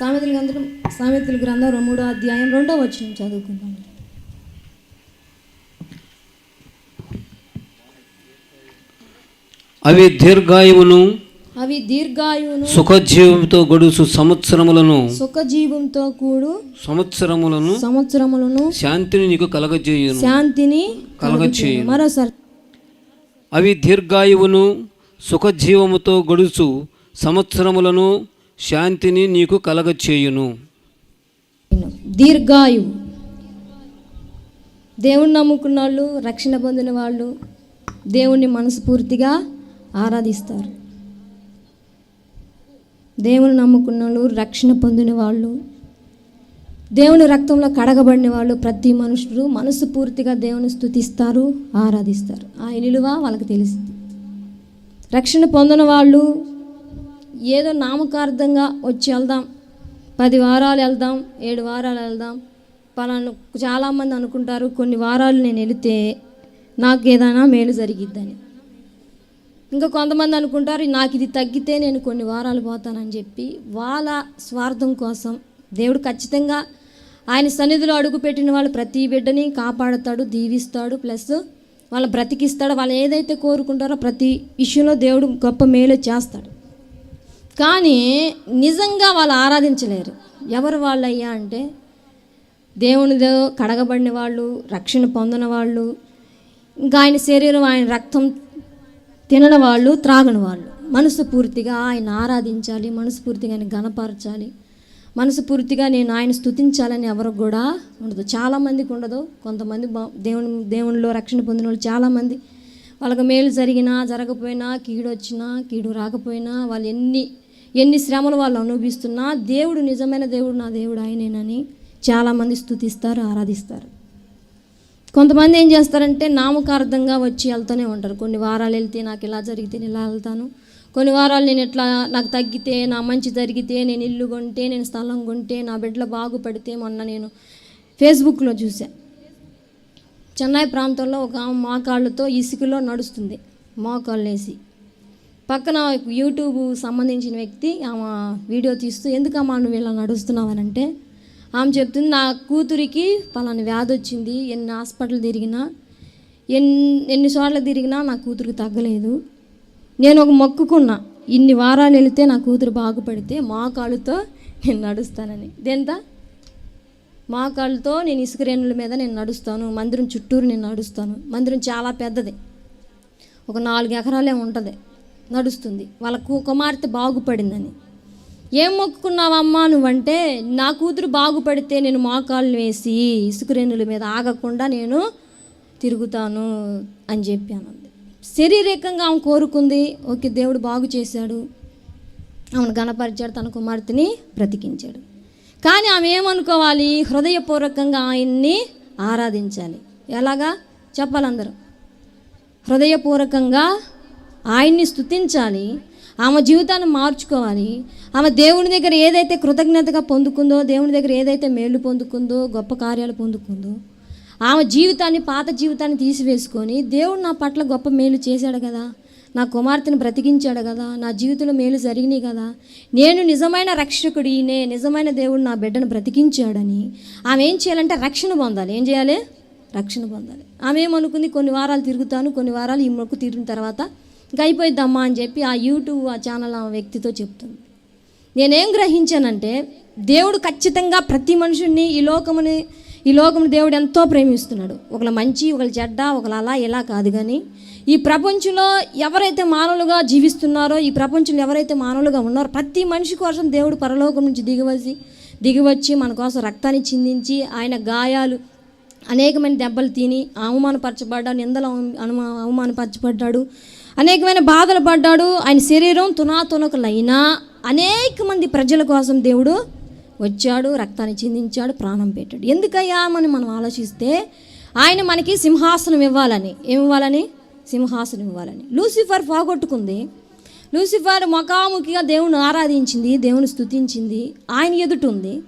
సామెతల గ్రంథం సామెతల గ్రంథం మూడో అధ్యాయం రెండో వచ్చిన చదువుకుందాం. అవి దీర్ఘాయువును అవి దీర్ఘాయువును సుఖజీవంతో గడుసు సంవత్సరములను సుఖజీవంతో కూడు సంవత్సరములను సంవత్సరములను శాంతిని నీకు కలగజేయును. శాంతిని కలగచేయును మరోసారి. అవి దీర్ఘాయువును సుఖజీవముతో గడుసు సంవత్సరములను శాంతిని నీకు కలగచేయును. దీర్ఘాయువు. దేవుణ్ణి నమ్ముకున్న వాళ్ళు రక్షణ పొందిన వాళ్ళు దేవుణ్ణి మనస్ఫూర్తిగా ఆరాధిస్తారు. దేవుని నమ్ముకున్న వాళ్ళు రక్షణ పొందిన వాళ్ళు దేవుని రక్తంలో కడగబడిన వాళ్ళు ప్రతి మనుషులు మనసు పూర్తిగా దేవుని స్థుతిస్తారు ఆరాధిస్తారు. ఆ విలువ వాళ్ళకి తెలుస్తుంది రక్షణ పొందిన వాళ్ళు ఏదో నామకార్థంగా వచ్చి వెళ్దాం. పది వారాలు వెళ్దాం ఏడు వారాలు వెళ్దాం. పలాను చాలామంది అనుకుంటారు కొన్ని వారాలు నేను వెళితే నాకు ఏదైనా మేలు జరిగిద్దని. ఇంకా కొంతమంది అనుకుంటారు నాకు ఇది తగ్గితే నేను కొన్ని వారాలు పోతానని చెప్పి వాళ్ళ స్వార్థం కోసం దేవుడు ఖచ్చితంగా ఆయన సన్నిధిలో అడుగుపెట్టిన వాళ్ళు ప్రతి బిడ్డని కాపాడుతాడు దీవిస్తాడు ప్లస్ వాళ్ళ బ్రతికిస్తాడు. వాళ్ళు ఏదైతే కోరుకుంటారో ప్రతి విషయంలో దేవుడు గొప్ప మేలు చేస్తాడు. కానీ నిజంగా వాళ్ళు ఆరాధించలేరు. ఎవరు వాళ్ళయ్యా అంటే దేవునితో కడగబడిన వాళ్ళు రక్షణ పొందిన వాళ్ళు ఇంకా ఆయన శరీరం ఆయన రక్తం తినని వాళ్ళు త్రాగని వాళ్ళు. మనసు పూర్తిగా ఆయన ఆరాధించాలి మనసు పూర్తిగా ఆయన గణపరచాలి మనసు పూర్తిగా నేను ఆయన స్తుతించాలని ఎవరికి కూడా ఉండదు. చాలామందికి ఉండదు. కొంతమంది దేవుని దేవునిలో రక్షణ పొందిన వాళ్ళు చాలామంది వాళ్ళకి మేలు జరిగినా జరగకపోయినా కీడు వచ్చినా కీడు రాకపోయినా వాళ్ళు ఎన్ని ఎన్ని శ్రమలు వాళ్ళు అనుభవిస్తున్నా దేవుడు నిజమైన దేవుడు నా దేవుడు ఆయనేనని చాలామంది స్తుతిస్తారు ఆరాధిస్తారు. కొంతమంది ఏం చేస్తారంటే నామకార్థంగా వచ్చి వెళ్తూనే ఉంటారు. కొన్ని వారాలు వెళ్తే నాకు ఇలా జరిగితే నేను ఇలా వెళ్తాను. కొన్ని వారాలు నేను ఎట్లా నాకు తగ్గితే నా మంచి జరిగితే నేను ఇల్లు కొంటే నేను స్థలం కొంటే నా బిడ్డలు బాగుపడితే మొన్న నేను ఫేస్బుక్లో చూసా చెన్నై ప్రాంతంలో ఒక ఆమె మోకాళ్ళతో ఇసుకలో నడుస్తుంది. మోకాళ్ళు వేసి పక్కన యూట్యూబ్ సంబంధించిన వ్యక్తి ఆమె వీడియో తీస్తూ ఎందుకమ్మా నువ్వు ఇలా నడుస్తున్నావనంటే ఆమె చెప్తుంది నా కూతురికి పలాని వ్యాధి వచ్చింది ఎన్ని హాస్పిటల్ తిరిగినా ఎన్ని ఎన్ని చోట్ల తిరిగినా నా కూతురికి తగ్గలేదు. నేను ఒక మొక్కుకున్నా ఇన్ని వారాలు వెళితే నా కూతురు బాగుపడితే మోకాళ్ళతో నేను నడుస్తానని. దేంతా మా కాళ్ళతో నేను ఇసుకరేణుల మీద నేను నడుస్తాను. మందిరం చుట్టూరు నేను నడుస్తాను. మందిరం చాలా పెద్దది. ఒక నాలుగు ఎకరాలే ఉంటుంది. నడుస్తుంది. వాళ్ళ కుమార్తె బాగుపడిందని. ఏం మొక్కుకున్నావమ్మా నువ్వంటే నా కూతురు బాగుపడితే నేను మోకాళ్ళు వేసి ఇసుకరేణుల మీద ఆగకుండా నేను తిరుగుతాను అని చెప్పి అన్నది శారీరకంగా ఆమె కోరుకుంది. ఓకే దేవుడు బాగు చేశాడు. ఆమెను గణపరిచాడు తన కుమార్తెని బ్రతికించాడు. కానీ ఆమె ఏమనుకోవాలి? హృదయపూర్వకంగా ఆయన్ని ఆరాధించాలి. ఎలాగా? చెప్పాలందరూ. హృదయపూర్వకంగా ఆయన్ని స్తుతించాలి. ఆమె జీవితాన్ని మార్చుకోవాలి. ఆమె దేవుని దగ్గర ఏదైతే కృతజ్ఞతగా పొందుకుందో దేవుని దగ్గర ఏదైతే మేలు పొందుకుందో గొప్ప కార్యాలు పొందుకుందో ఆమె జీవితాన్ని పాత జీవితాన్ని తీసివేసుకొని దేవుడు నా పట్ల గొప్ప మేలు చేశాడు కదా. నా కుమార్తెను బ్రతికించాడు కదా నా జీవితంలో మేలు జరిగినాయి కదా నేను నిజమైన రక్షకుడు నే నిజమైన దేవుడు నా బిడ్డను బ్రతికించాడని. ఆమె ఏం చేయాలంటే రక్షణ పొందాలి. ఏం చేయాలి? రక్షణ పొందాలి. ఆమె ఏమనుకుంది? కొన్ని వారాలు తిరుగుతాను కొన్ని వారాలు ఈ మొక్కు తిరిగిన తర్వాత ఇంకా అయిపోయిద్దమ్మా అని చెప్పి ఆ యూట్యూబ్ ఆ ఛానల్ ఆ వ్యక్తితో చెప్తుంది. నేనేం గ్రహించానంటే దేవుడు ఖచ్చితంగా ప్రతి మనుషుడిని ఈ లోకముని ఈ లోకముని దేవుడు ఎంతో ప్రేమిస్తున్నాడు. ఒకళ్ళ మంచి ఒకళ్ళ చెడ్డ ఒకళ్ళ అలా ఇలా కాదు కానీ ఈ ప్రపంచంలో ఎవరైతే మానవులుగా జీవిస్తున్నారో ఈ ప్రపంచంలో ఎవరైతే మానవులుగా ఉన్నారో ప్రతి మనిషి కోసం దేవుడు పరలోకం నుంచి దిగివచ్చి దిగివచ్చి మన కోసం రక్తాన్ని చిందించి ఆయన గాయాలు అనేకమైన దెబ్బలు తిని అవమానపరచబడ్డాడు నిందలు అనుమా- అవమానపరచబడ్డాడు అనేకమైన బాధలు పడ్డాడు ఆయన శరీరం తునాతునకులైనా అనేక మంది ప్రజల కోసం దేవుడు వచ్చాడు రక్తాన్ని చిందించాడు ప్రాణం పెట్టాడు. ఎందుకయ్యా అని మనం ఆలోచిస్తే ఆయన మనకి సింహాసనం ఇవ్వాలని. ఏమి ఇవ్వాలని సింహాసనం ఇవ్వాలని. లూసిఫర్ పోగొట్టుకుంది. లూసిఫర్ ముఖాముఖిగా దేవుని ఆరాధించింది దేవుని స్తుతించింది. ఆయన ఎదుట ఉంది.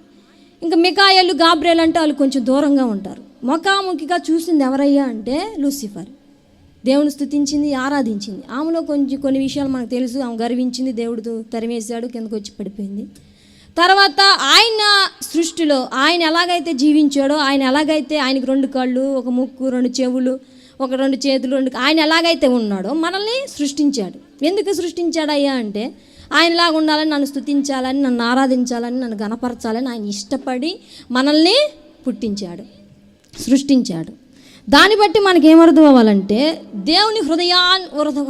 ఇంకా మికాయలు గాబ్రేలు అంటే వాళ్ళు కొంచెం దూరంగా ఉంటారు. ముఖాముఖిగా చూసింది ఎవరయ్యా అంటే లూసిఫర్. దేవుని స్థుతించింది ఆరాధించింది. ఆమెలో కొంచెం కొన్ని విషయాలు మనకు తెలుసు. ఆమె గర్వించింది దేవుడు తరిమేశాడు కిందకు వచ్చి పడిపోయింది. తర్వాత ఆయన సృష్టిలో ఆయన ఎలాగైతే జీవించాడో ఆయన ఎలాగైతే ఆయనకు రెండు కళ్ళు ఒక ముక్కు రెండు చెవులు ఒక రెండు చేతులు రెండు ఆయన ఎలాగైతే ఉన్నాడో మనల్ని సృష్టించాడు. ఎందుకు సృష్టించాడయ్యా అంటే ఆయనలాగా ఉండాలని నన్ను స్తుతించాలని నన్ను ఆరాధించాలని నన్ను గణపరచాలని ఆయన ఇష్టపడి మనల్ని పుట్టించాడు సృష్టించాడు. దాన్ని బట్టి మనకి ఏమర్థం అవ్వాలంటే దేవుని హృదయా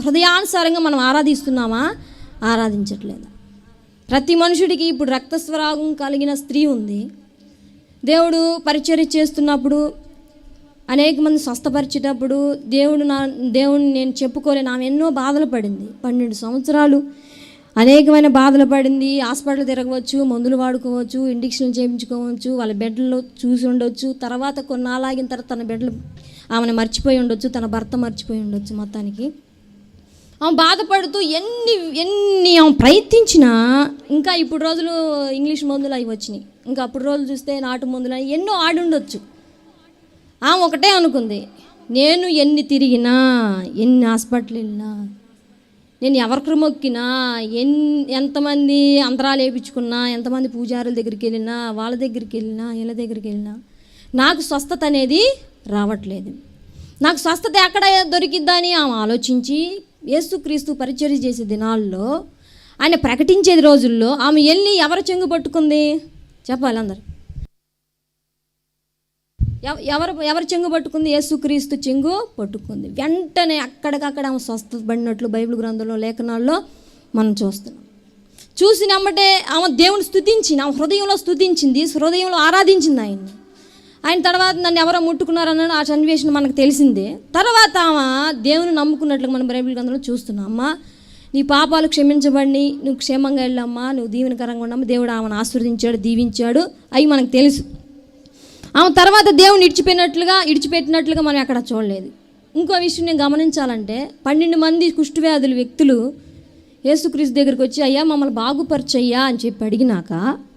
హృదయానుసారంగా మనం ఆరాధిస్తున్నామా? ఆరాధించట్లేదు? ప్రతి మనుషుడికి ఇప్పుడు రక్తస్వరాగం కలిగిన స్త్రీ ఉంది. దేవుడు పరిచర్య చేస్తున్నప్పుడు అనేక మంది స్వస్థపరిచేటప్పుడు దేవుడు నా దేవుడిని నేను చెప్పుకోలేను ఆమె ఎన్నో బాధలు పడింది. పన్నెండు సంవత్సరాలు అనేకమైన బాధలు పడింది. హాస్పిటల్ తిరగవచ్చు మందులు వాడుకోవచ్చు ఇండిక్షన్లు చేయించుకోవచ్చు వాళ్ళ బెడ్లో చూసి ఉండొచ్చు. తర్వాత కొన్నాళ్ళాగిన తర్వాత తన బెడ్లు ఆమెను మర్చిపోయి ఉండొచ్చు తన భర్త మర్చిపోయి ఉండొచ్చు మొత్తానికి. బాధపడుతూ ఎన్ని ఎన్ని ఆమె ప్రయత్నించినా ఇంకా ఇప్పుడు రోజులు ఇంగ్లీష్ మందులు అవి వచ్చినాయి. ఇంకా అప్పుడు రోజులు చూస్తే నాటు మందులు అని ఎన్నో ఆడుండొచ్చు ఆమె ఒకటే అనుకుంది నేను ఎన్ని తిరిగినా ఎన్ని హాస్పిటల్ వెళ్ళినా నేను ఎవరికి మొక్కినా ఎన్ ఎంతమంది అంతరాలు వేయించుకున్నా ఎంతమంది పూజారుల దగ్గరికి వెళ్ళినా వాళ్ళ దగ్గరికి వెళ్ళినా వీళ్ళ దగ్గరికి వెళ్ళినా నాకు స్వస్థత అనేది రావట్లేదు. నాకు స్వస్థత ఎక్కడ దొరికిద్దని ఆమె ఆలోచించి యేసుక్రీస్తు పరిచర్య చేసే దినాల్లో ఆయన ప్రకటించేది రోజుల్లో ఆమె వెళ్ళి ఎవరు చెంగు పట్టుకుంది? చెప్పాలి అందరు. ఎవ- ఎవరు ఎవరు చెంగు పట్టుకుంది? యేసుక్రీస్తు చెంగు పట్టుకుంది. వెంటనే అక్కడికక్కడ ఆమె స్వస్థ పడినట్లు బైబిల్ గ్రంథంలో లేఖనాల్లో మనం చూస్తున్నాం. చూసినమ్మటే ఆమె దేవుని స్థుతించింది ఆమె హృదయంలో స్థుతించింది హృదయంలో ఆరాధించింది ఆయన్ని. ఆయన తర్వాత నన్ను ఎవరో ముట్టుకున్నారన్న ఆ సన్నివేశం మనకు తెలిసిందే. తర్వాత ఆమె దేవుని నమ్ముకున్నట్లుగా మనం బైబిల్ గ్రంథంలో చూస్తున్నాం. అమ్మా నీ పాపాలు క్షమించబడి నువ్వు క్షేమంగా వెళ్ళమ్మా నువ్వు దీవెనకరంగా ఉండమ్మా దేవుడు ఆమెను ఆశీర్వదించాడు దీవించాడు. అవి మనకు తెలుసు. ఆమె తర్వాత దేవుని ఇడిచిపోయినట్లుగా ఇడిచిపెట్టినట్లుగా మనం ఎక్కడ చూడలేదు. ఇంకో విషయం నేను గమనించాలంటే పన్నెండు మంది కుష్ఠవ్యాధుల వ్యక్తులు యేసుక్రీస్తు దగ్గరికి వచ్చి అయ్యా మమ్మల్ని బాగుపరచయ్యా అని చెప్పి అడిగినాక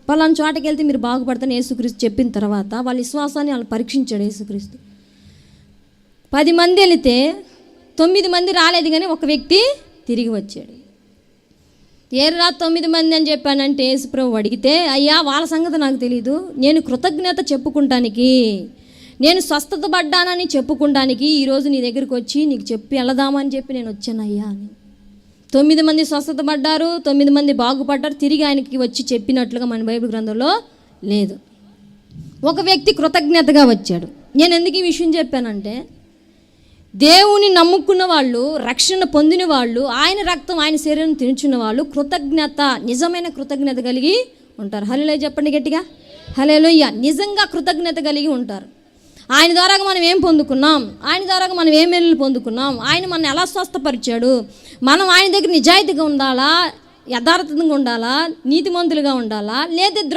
పలానా చోటకి వెళ్తే మీరు బాగుపడతాను యేసుక్రీస్తు చెప్పిన తర్వాత వాళ్ళ విశ్వాసాన్ని వాళ్ళు పరీక్షించాడు యేసుక్రీస్తు. పది మంది వెళితే తొమ్మిది మంది రాలేదు కానీ ఒక వ్యక్తి తిరిగి వచ్చాడు. ఏర్రా తొమ్మిది మంది అని చెప్పానంటే యేసుప్రభు అడిగితే అయ్యా వాళ్ళ సంగతి నాకు తెలీదు. నేను కృతజ్ఞత చెప్పుకుంటానికి నేను స్వస్థత పడ్డానని చెప్పుకుంటానికి ఈరోజు నీ దగ్గరికి వచ్చి నీకు చెప్పి వెళదామని చెప్పి నేను వచ్చాను అయ్యా అని. తొమ్మిది మంది స్వస్థత పడ్డారు తొమ్మిది మంది బాగుపడ్డారు తిరిగి ఆయనకి వచ్చి చెప్పినట్లుగా మన బైబిల్ గ్రంథంలో లేదు. ఒక వ్యక్తి కృతజ్ఞతగా వచ్చాడు. నేను ఎందుకు ఈ విషయం చెప్పానంటే దేవుని నమ్ముకున్న వాళ్ళు రక్షణ పొందిన వాళ్ళు ఆయన రక్తం ఆయన శరీరం తినుచున్న వాళ్ళు కృతజ్ఞత నిజమైన కృతజ్ఞత కలిగి ఉంటారు. హలో చెప్పండి గట్టిగా. హలోయ్య నిజంగా కృతజ్ఞత కలిగి ఉంటారు. ఆయన ద్వారా మనం ఏం పొందుకున్నాం? ఆయన ద్వారా మనం ఏం మెల్లు పొందుకున్నాం? ఆయన మనం ఎలా స్వస్థపరిచాడు? మనం ఆయన దగ్గర నిజాయితీగా ఉండాలా? యథార్థంగా ఉండాలా? నీతిమంతులుగా ఉండాలా? లేదా ద్రో